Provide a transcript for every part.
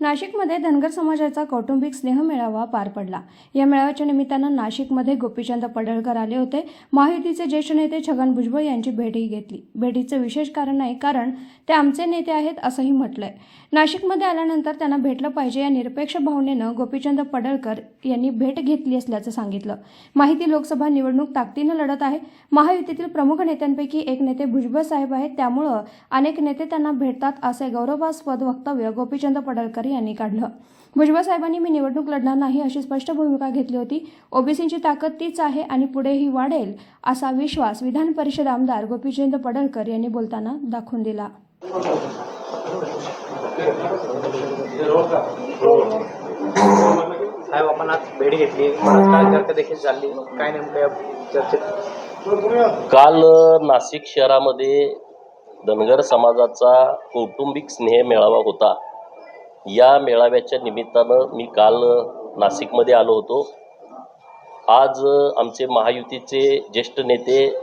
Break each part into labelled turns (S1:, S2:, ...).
S1: नाशिकमध्ये धनगर समाजाचा कौटुंबिक स्नेह मेळावा पार पडला. या मेळाव्याच्या निमित्तानं नाशिकमध्ये गोपीचंद पडळकर आले होते. महायुतीचे ज्येष्ठ नेते छगन भुजबळ यांची भेटही घेतली. भेटीचं विशेष कारण नाही कारण ते आमचे नेते आहेत असंही म्हटलंय. नाशिकमध्ये आल्यानंतर त्यांना भेटलं पाहिजे या निरपेक्ष भावनेनं गोपीचंद पडळकर यांनी भेट घेतली असल्याचं सांगितलं. माहिती लोकसभा निवडणूक ताकदीनं लढत आहे. महायुतीतील प्रमुख नेत्यांपैकी एक नेते भुजबळ साहेब आहेत. त्यामुळं अनेक नेते त्यांना भेटतात असे गौरवास्पद वक्तव्य गोपीचंद पडळकर यांनी काढलं. भुजबळ साहेबांनी मी निवडणूक लढणार नाही अशी स्पष्ट भूमिका घेतली होती. ओबीसींची ताकद तीच आहे आणि पुढेही वाढेल असा विश्वास विधान परिषद आमदार गोपीचंद पडळकर यांनी बोलताना दाखवून दिला.
S2: साहेब आपण आज भेट घेतली. चर्चा देखील चालली काय नेमकं चर्चेत?
S3: काल नाशिक शहरामध्ये धनगर समाजाचा कौटुंबिक स्नेह मेळावा होता. हो. या मेळाव्याच्या निमित्तानं मी काल नाशिकमध्ये आलो होतो. आज आमचे महायुतीचे ज्येष्ठ नेते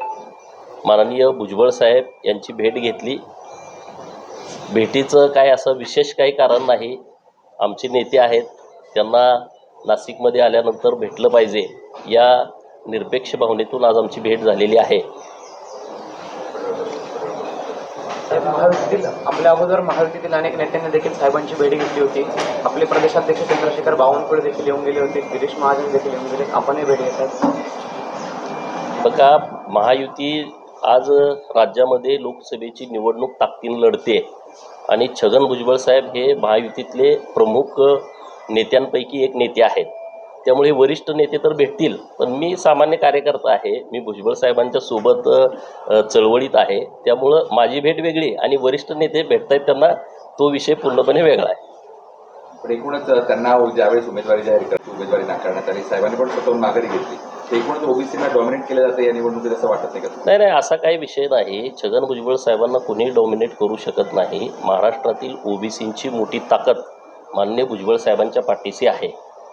S3: माननीय भुजबळ साहेब यांची भेट घेतली. भेटीचं काय असं विशेष काही कारण नाही. आमचे नेते आहेत त्यांना नाशिकमध्ये आल्यानंतर भेटलं पाहिजे. या निरपेक्ष भावनेतून आज आमची भेट झालेली आहे.
S2: महायुतीतील आपल्या अगोदर महायुतीतील अनेक नेत्यांनी देखील साहेबांची भेट घेतली होती. आपले प्रदेशाध्यक्ष चंद्रशेखर बावनकुळे देखील येऊन गेले होते. गिरीश महाजन देखील येऊन गेले. आपणही भेट घेतात
S3: बघा महायुती आज राज्यामध्ये लोकसभेची निवडणूक ताकदीनं लढते. आणि छगन भुजबळ साहेब हे महायुतीतले प्रमुख नेत्यांपैकी एक नेते आहेत. त्यामुळे वरिष्ठ नेते तर भेटतील. पण मी सामान्य कार्यकर्ता आहे. मी भुजबळ साहेबांच्या सोबत चळवळीत आहे. त्यामुळं माझी भेट वेगळी आणि वरिष्ठ नेते भेटतायत त्यांना तो विषय पूर्णपणे वेगळा आहे.
S4: पण एकूणच त्यांना ज्यावेळेस उमेदवारी जाहीर करते उमेदवारी नाकारण्यात आली साहेबांनी पण स्वतःहून माघारी घेतली. ते एकूणच ओबीसीना डॉमिनेट केलं जातं या निवडणुकीत असं वाटत नाही का?
S3: नाही नाही असा काही विषय नाही. छगन भुजबळ साहेबांना कोणी डॉमिनेट करू शकत नाही. महाराष्ट्रातील ओबीसींची मोठी ताकद मान्य भुजबळ साहेबांच्या पाठीशी आहे.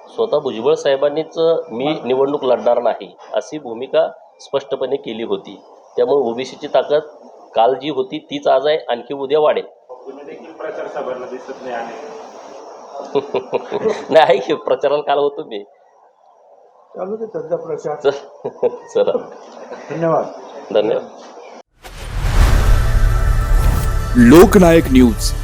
S3: स्वतः भुजबळ साहेबांनीच मी निवडणूक लढणार नाही अशी भूमिका स्पष्टपणे केली होती. त्यामुळे ओबीसीची ताकद काल जी होती तीच आज आहे आणखी उद्या वाढेल. नाही आहे की प्रचाराला काल होतो मी.
S5: चालू दे त्यांचा प्रचार.
S3: चल. चला.
S5: धन्यवाद.
S3: धन्यवाद.
S6: लोकनायक न्यूज.